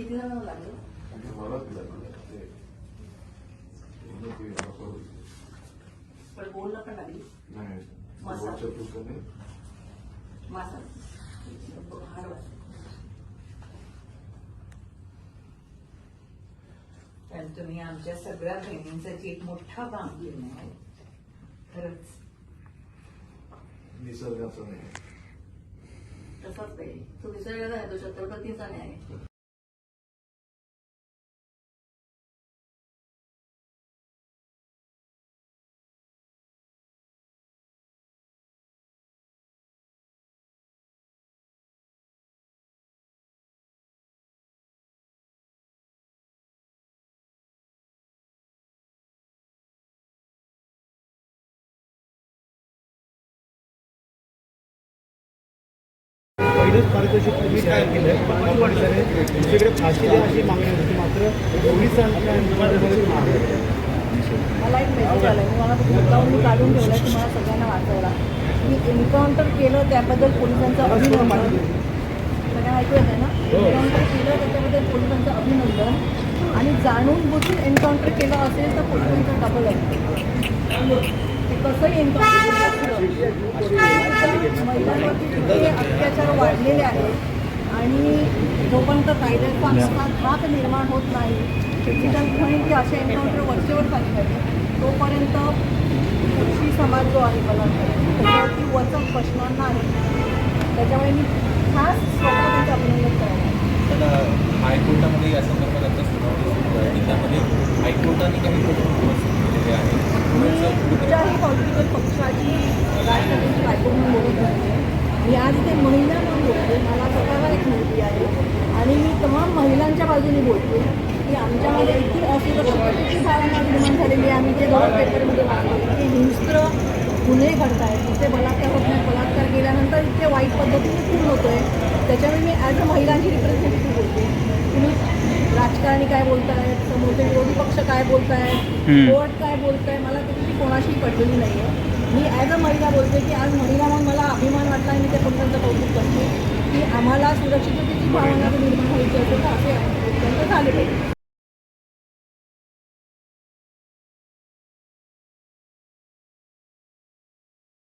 किती जण लागले? वापर पण बोलणं पण लागली. मासा पण तुम्ही आमच्या सगळ्या बहिणींसाठी एक मोठा काम केलं आहे खरंच. निसर्गाचं नाही. तसाच आहे तो निसर्गाचा आहे तो छत्रपतीचा नाही आहे. पहिलंच पारितोषिक तुम्ही काय केलं पन्नास वर्षाने तुमच्याकडे फाशी द्या अशी मागणी होती. मात्र पोलिसांच्या. मला एक मेसेज आला मी मला मुद्दाहून मी काढून ठेवला की मला सगळ्यांना वाचवला मी एन्काउंटर केलं त्याबद्दल पोलिसांचं अभिनंदन. सगळ्यांना ऐकू येत आहे ना एन्काउंटर केलं त्याच्याबद्दल पोलिसांचं अभिनंदन. आणि जाणून बुजून एन्काउंटर केलं असेल तर पोलिसांचं डबल आहे ते कसंही महिलांवरती अत्याचार वाढलेले आहेत आणि जोपर्यंत कायद्याचा असा हात निर्माण होत नाही डिजिटल म्हणेन की असे एन्काउंटर वरचेवर झाले पाहिजे तोपर्यंत कृषी समाज जो आहे बलात्कार त्याच्यावरती वचक बसणार नाही. त्याच्यामुळे मी खास स्वतः त्यांचं अभिनंदन करायला हायकोर्टामध्ये या संदर्भात आता सुनावणी सुरू आहे. त्यामध्ये हायकोर्टाने काही प्रश्न आहे म्हणजे आहेत पॉलिटिकल पक्षाची राजकारणाची बायको म्हणून बोलत नाही. मी आज ते महिला म्हणून बोलते. मला स्वतःला एक मुलगी आहे. आणि मी तमाम महिलांच्या बाजूने बोलते. की आमच्यामध्ये इतकी असुरक्षिततेची धारणा निर्माण झालेली आहे. आम्ही जे दोन पेपरमध्ये वाचले की हिंस्त्र गुन्हे घडत आहेत तिथे बलात्कार होत नाही. बलात्कार केल्यानंतर इतके वाईट पद्धतीने खून आहे त्याच्यामुळे मी ॲज अ महिलांची रिप्रेझेंटेटिव्ह बोलते. तुम्ही राजकारणी काय बोलतायत समोरचे विरोधी पक्ष काय बोलतायत कोर्ट काय बोलताय मला त्याची कोणाशी पडलेली नाही आहे मी ॲज अ महिला बोलते की आज महिला म्हणून मला अभिमान वाटला आणि मी त्या पोलिसांचं कौतुक करते की आम्हाला सुरक्षिततेची भावना निर्माण व्हायची असेल तर असे झाले पाहिजे.